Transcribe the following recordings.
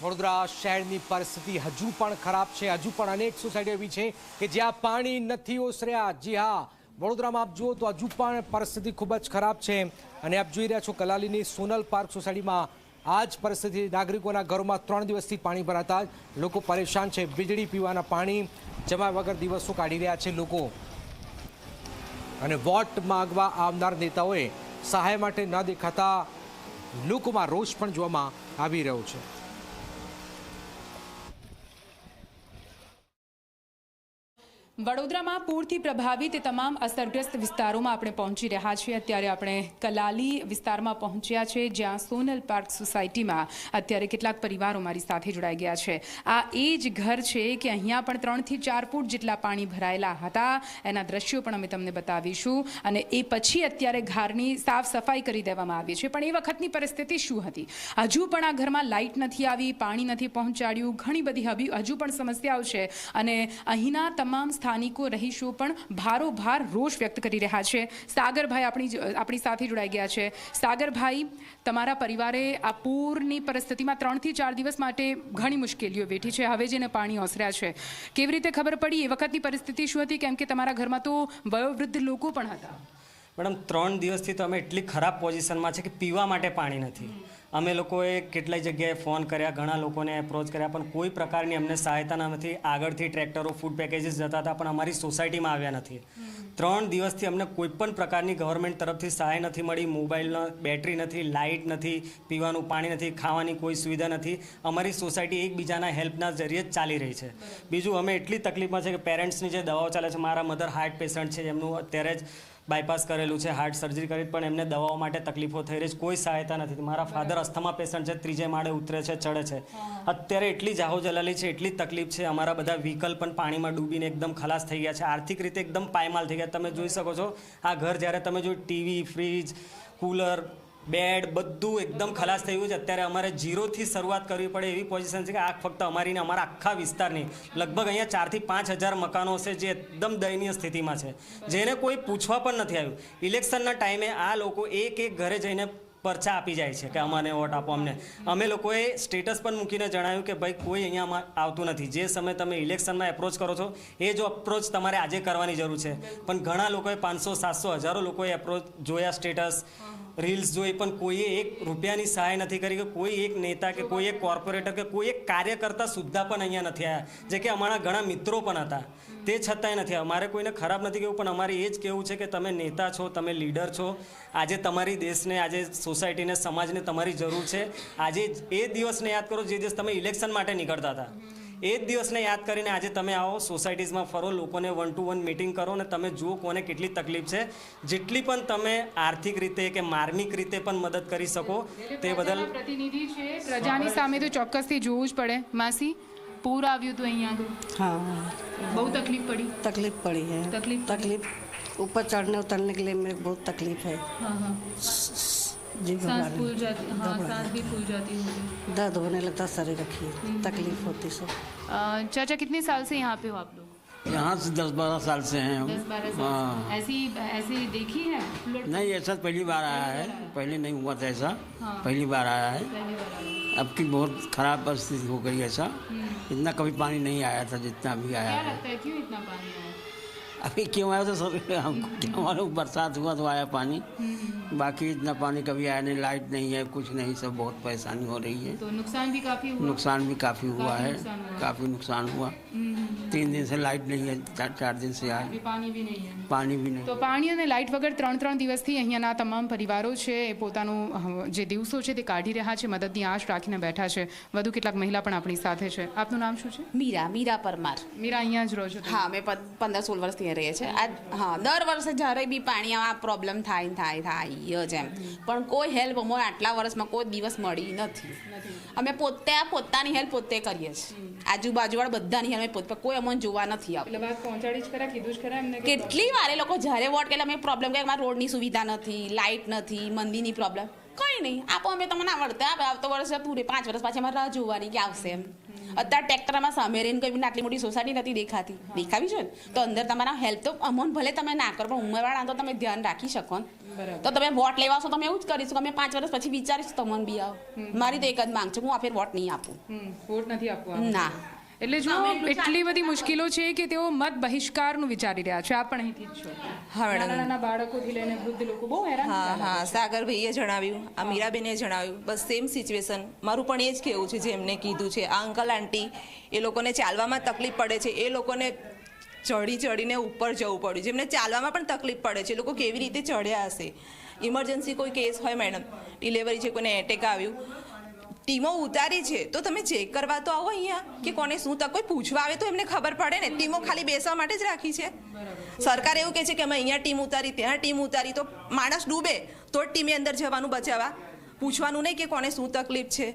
વડોદરા શહેરની પરિસ્થિતિ હજુ પણ ખરાબ છે. હજુ પણ અનેક સોસાયટી એવી છે કે જ્યાં પાણી નથી ઓસર્યા. જી હા, વડોદરામાં આપ જુઓ તો હજુ પણ પરિસ્થિતિ ખૂબ જ ખરાબ છે. અને આપ જોઈ રહ્યા છો કલાલીની સોનલ પાર્ક સોસાયટીમાં આ જ પરિસ્થિતિ. નાગરિકોના ઘરોમાં ત્રણ દિવસથી પાણી ભરાતા લોકો પરેશાન છે. વીજળી પીવાના પાણી જમા વગર દિવસો કાઢી રહ્યા છે લોકો. અને વોટ માગવા આવનાર નેતાઓએ સહાય માટે ન દેખાતા લોકોમાં રોષ પણ જોવામાં આવી રહ્યો છે. વડોદરામાં પૂરથી પ્રભાવિત તમામ અસરગ્રસ્ત વિસ્તારોમાં આપણે પહોંચી રહ્યા છીએ. અત્યારે આપણે કલાલી વિસ્તારમાં પહોંચ્યા છે, જ્યાં સોનલ પાર્ક સોસાયટીમાં અત્યારે કેટલાક પરિવારો મારી સાથે જોડાઈ ગયા છે. આ એ જ ઘર છે કે અહીંયા પણ ત્રણથી ચાર ફૂટ જેટલા પાણી ભરાયેલા હતા. એના દ્રશ્યો પણ અમે તમને બતાવીશું. અને એ પછી અત્યારે ઘરની સાફ સફાઈ કરી દેવામાં આવી છે. પણ એ વખતની પરિસ્થિતિ શું હતી? હજુ પણ આ ઘરમાં લાઇટ નથી આવી, પાણી નથી પહોંચાડ્યું, ઘણી બધી હજુ પણ સમસ્યાઓ છે. અને અહીંના તમામ સ્થાનિકો રહીશો પણ ભારોભાર રોષ વ્યક્ત કરી રહ્યા છે. સાગરભાઈ આપણી આપણી સાથે જોડાઈ ગયા છે. સાગરભાઈ, તમારા પરિવારે આ પૂરની પરિસ્થિતિમાં ત્રણથી ચાર દિવસ માટે ઘણી મુશ્કેલીઓ વેઠી છે. હવે જેને પાણી ઓસર્યા છે. કેવી રીતે ખબર પડી? એ વખતની પરિસ્થિતિ શું હતી? કેમ કે તમારા ઘરમાં તો વયોવૃદ્ધ લોકો પણ હતા. મેડમ, ત્રણ દિવસથી તો અમે એટલી ખરાબ પોઝિશનમાં છે કે પીવા માટે પાણી નથી. અમે લોકોએ કેટલાય જગ્યાએ ફોન કર્યા, ઘણા લોકોને એપ્રોચ કર્યા, પણ કોઈ પ્રકારની અમને સહાયતા નથી આગળથી ટ્રેક્ટરો ફૂડ પેકેજીસ જતા હતા, પણ અમારી સોસાયટીમાં આવ્યા નથી. ત્રણ દિવસથી અમને કોઈ પણ પ્રકારની ગવર્મેન્ટ તરફથી સહાય નથી મળી મોબાઈલનો બેટરી નથી લાઇટ નથી, પીવાનું પાણી નથી, ખાવાની કોઈ સુવિધા નથી. અમારી સોસાયટી એકબીજાના હેલ્પના જરીએ જ ચાલી રહી છે. બીજું, અમે એટલી તકલીફમાં છે કે પેરેન્ટ્સની જે દવાઓ ચાલે છે, મારા મધર હાર્ટ પેશન્ટ છે, એમનું અત્યારે જ બાયપાસ કરેલું છે હાર્ટ સર્જરી કરી પણ એમને દવાઓ માટે તકલીફો થઈ રહી છે. કોઈ સહાયતા નથી. મારા ફાધર અસ્થમા પેશન્ટ છે ત્રીજે માળે ઉતરે છે ચડે છે. અત્યારે એટલી જાહો જલાલી છે એટલી તકલીફ છે અમારા બધા વ્હીકલ પણ પાણીમાં ડૂબીને એકદમ ખલાસ થઈ ગયા છે. આર્થિક રીતે એકદમ પાયમાલ થઈ ગયા. તમે જોઈ શકો છો આ ઘર જ્યારે તમે જો ટીવી ફ્રીજ કુલર બેડ બધું એકદમ ખલાસ થયું છે. અત્યારે અમારે જીરોથી શરૂઆત કરવી પડે એવી પોઝિશન છે કે આ ફક્ત અમારી ને અમારા આખા વિસ્તારની. લગભગ અહીંયા ચારથી પાંચ હજાર મકાનો છે જે એકદમ દયનીય સ્થિતિમાં છે. જેને કોઈ પૂછવા પણ નથી આવ્યું. ઇલેક્શનના ટાઈમે આ લોકો એક એક ઘરે જઈને પરચા આપી જાય છે કે અમારે વોટ આપો અમને. અમે લોકોએ સ્ટેટસ પણ મૂકીને જણાવ્યું કે ભાઈ, કોઈ અહીંયા આવતું નથી. જે સમય તમે ઇલેક્શનમાં એપ્રોચ કરો છો, એ જો અપ્રોચ તમારે આજે કરવાની જરૂર છે. પણ ઘણા લોકોએ પાંચસો, સાતસો હજારો લોકોએ એપ્રોચ જોયા સ્ટેટસ રીલ્સ જોઈ, પણ કોઈએ એક રૂપિયાની સહાય નથી કરી કે કોઈ એક નેતા કે કોઈ એક કોર્પોરેટર કે કોઈ એક કાર્યકર્તા સુદ્ધા પણ અહીંયા નથી આવ્યા જે કે અમારા ઘણા મિત્રો પણ હતા. તે છતાંય નથી. અમારે કોઈને ખરાબ નથી કહેવું પણ અમારે એ જ કહેવું છે કે તમે નેતા છો તમે લીડર છો. આજે તમારી દેશને આજે સોસાયટીને સમાજને તમારી જરૂર છે. આજે એ દિવસને યાદ કરો જે દિવસ તમે ઇલેક્શન માટે નીકળતા હતા. એ જ દિવસને યાદ કરીને આજે તમે આવો સોસાયટીઝમાં ફરો લોકોને વન ટુ વન મિટિંગ કરો અને તમે જુઓ કોને કેટલી તકલીફ છે. જેટલી પણ તમે આર્થિક રીતે કે માર્મિક રીતે પણ મદદ કરી શકો તે બદલ પ્રતિનિધિ છે પ્રજાની સામે તો ચોક્કસથી જોવું જ પડે. માસી? પૂર આવ્યું હતું અહીંયા हाँ બહુ તકલીફ પડી तकलीफ पड़ी है तकलीफ पड़ी? तकलीफ ऊपर चढ़ने उतरने के लिए मेरे को बहुत तकलीफ है हाँ हाँ जी सांस भगवान फूल जाती हाँ सांस भी फूल जाती होगी दर्द होने लगता शरीर रखिए तकलीफ होती सब अ, चाचा कितने साल से यहाँ पे हो आप लोग यहाँ से दस बारह साल से हैं हम दस बारह हाँ साल ऐसी ऐसी देखी है फ्लड नहीं ऐसा पहली बार आया है पहले नहीं हुआ था ऐसा हाँ। पहली बार आया है पहली बार आई। अब की बहुत खराब परिस्थिति हो गई ऐसा इतना कभी पानी नहीं आया था जितना अभी आया क्या लगता है क्यों इतना पानी आया? अभी क्यों आया तो सब हमको क्या मालूम बरसात हुआ तो आया पानी। बाकी इतना पानी कभी आया नहीं लाइट नहीं है कुछ नहीं सब बहुत परेशानी हो रही है। तो नुकसान भी काफ़ी हुआ। नुकसान भी काफ़ी हुआ है काफ़ी नुकसान हुआ। हम्म, तीन दिन से लाइट नहीं है चार चार दिन से अभी आए पानी भी नहीं है पानी भी नहीं તો પાણી અને લાઇટ વગર ત્રણ ત્રણ દિવસથી અહીંયાના તમામ પરિવારો છે એ પોતાનું અ, જે દિવસો છે તે કાઢી રહ્યા છે મદદની આશ રાખીને બેઠા છે વધુ કેટલાક મહિલા પણ આપણી સાથે છે આપનું નામ શું છે મીરા મીરા પરમાર મીરા અહીંયા જ રહો છો તમે? હા અમે પ- પંદર સોળ વર્ષથી અહીંયા રહીએ છીએ આ હા દર વર્ષે જ્યારે બી પાણી આ પ્રોબ્લેમ થાય ને થાય થાય જ એમ પણ કોઈ હેલ્પ અમારે આટલા વર્ષમાં કોઈ દિવસ મળી નથી અમે પોતે આ પોતાની હેલ્પ પોતે કરીએ છીએ આજુબાજુવાળા બધાની અમે પોતા કોઈ અમને જોવા નથી આવતું. પહોંચાડી જ ખરા કીધું જ ખરા એમને કે કેટલી વાર એ લોકો જ્યારે વોટ કે અમે પ્રોબ્લેમ કે અમારા રોડની સુવિધા નથી લાઇટ નથી મંદિરની પ્રોબ્લેમ કંઈ નહીં. આપો અમે તમને આવડતા આવે આવતો વર્ષે પૂરે પાંચ વર્ષ પાછી અમારે રાહ જોવાની કે આવશે એમ. અત્યારે ટ્રેક્ટરમાં સામે રહીને કોઈ આટલી મોટી સોસાયટી નથી દેખાતી. દેખાવી છે ને? તો અંદર તમારા હેલ્પ તો અમોન ભલે તમે ના કરો પણ ઉંમરવાળા તો તમે ધ્યાન રાખી શકો ને. તો તમે વોટ લેવા આવશો તમે એવું જ કરીશું અમે પાંચ વર્ષ પછી વિચારીશું તમને બી આવો. મારી તો એક જ માંગ છે હું આ ફેર વોટ નહીં આપું. વોટ નથી આપવા. ના. એટલે જો એટલી બધી મુશ્કેલો છે કે તેઓ મત બહિષ્કારનું વિચારી રહ્યા છે. આપણે પણ અહીંથી જ છો. હા, મેડમ. નાના બાળકોથી લઈને વૃદ્ધ લોકો બહુ હેરાન હા હા સાગરભાઈએ જણાવ્યું આ મીરાબેને જણાવ્યું બસ સેમ સિચ્યુએશન મારું પણ એ જ કહેવું છે જે એમને કીધું છે. આ અંકલ આંટી એ લોકોને ચાલવામાં તકલીફ પડે છે. એ લોકોને ચડી ચડીને ઉપર જવું પડ્યું. જેમને ચાલવામાં પણ તકલીફ પડે છે. એ લોકો કેવી રીતે ચડ્યા હશે? ઇમરજન્સી કોઈ કેસ હોય મેડમ? ડિલિવરી છે કોઈને એટેક આવ્યું. ટીમો ઉતારી છે તો તમે ચેક કરવા તો આવો અહીંયા કે કોને શું તક કોઈ પૂછવા આવે તો એમને ખબર પડે ને. ટીમો ખાલી બેસવા માટે જ રાખી છે. સરકાર એવું કહે છે કે અમે અહીંયા ટીમ ઉતારી ત્યાં ટીમ ઉતારી તો માણસ ડૂબે તો જ ટીમે અંદર જવાનું બચાવવા. પૂછવાનું નહીં કે કોને શું તકલીફ છે.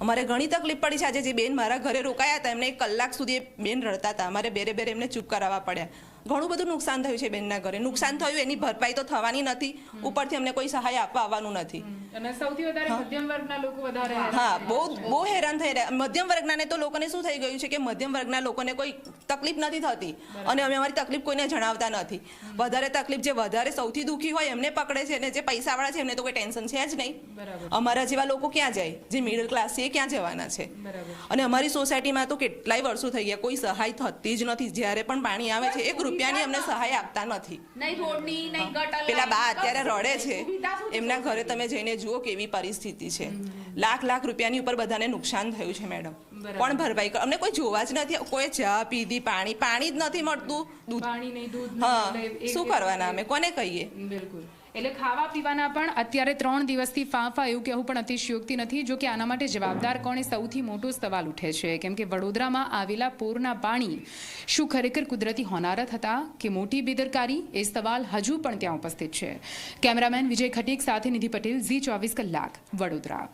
અમારે ઘણી તકલીફ પડી છે. આજે જે બેન મારા ઘરે રોકાયા હતા એમને એક કલાક સુધી બેન રડતા હતા. અમારે બેરે બેરે એમને ચૂપ કરાવવા પડ્યા. ઘણું બધું નુકસાન થયું છે બેનના ઘરે. નુકસાન થયું એની ભરપાઈ તો થવાની નથી. ઉપરથી અમને કોઈ સહાય આપવા આવવાનું નથી. અને સૌથી વધારે મધ્યમ વર્ગના લોકો વધારે હા બહુ બહુ હેરાન થઈ રહ્યા. મધ્યમ વર્ગનાને તો લોકોને શું થઈ ગયું છે કે મધ્યમ વર્ગના લોકોને કોઈ તકલીફ નથી થતી. અને અમે અમારી તકલીફ કોઈને જણાવતા નથી. વધારે તકલીફ જે વધારે સૌથી દુઃખી હોય એમને પકડે છે અને જે પૈસાવાળા છે એમને તો કોઈ ટેન્શન છે જ નહીં. અમારા જેવા લોકો ક્યાં જાય? જે મિડલ ક્લાસ છે એ ક્યાં જવાના છે? અને અમારી સોસાયટીમાં તો કેટલાય વર્ષો થઈ ગયા. કોઈ સહાય થતી જ નથી. જ્યારે પણ પાણી આવે છે એક રૂપિયાની અમને સહાય આપતા નથી. પેલા બા અત્યારે રડે છે. એમના ઘરે તમે જઈને જુઓ કેવી પરિસ્થિતિ છે. લાખ લાખ રૂપિયાની ઉપર બધાને નુકસાન થયું છે મેડમ. પણ ભરપાઈ અમને કોઈ જોવા જ નથી કોઈ ચા પીધી પાણી પાણી જ નથી મળતું દૂધ. હા શું કરવાના અમે? કોને કહીએ? બિલકુલ. એટલે ખાવા પીવાના પણ અત્યારે ત્રણ દિવસથી ફાંફા એવું કહેવું પણ અતિશયોક્તિ નથી, જો કે આના માટે જવાબદાર કોણ સૌથી મોટો સવાલ ઉઠે છે. કેમ કે વડોદરામાં આવેલા પૂરના પાણી શું ખરેખર કુદરતી હોનારત હતા કે મોટી બેદરકારી? એ સવાલ હજુ પણ ત્યાં ઉપસ્થિત છે. કેમેરામેન વિજય ખટીક સાથે નિધિ પટેલ ઝી ચોવીસ કલાક વડોદરા.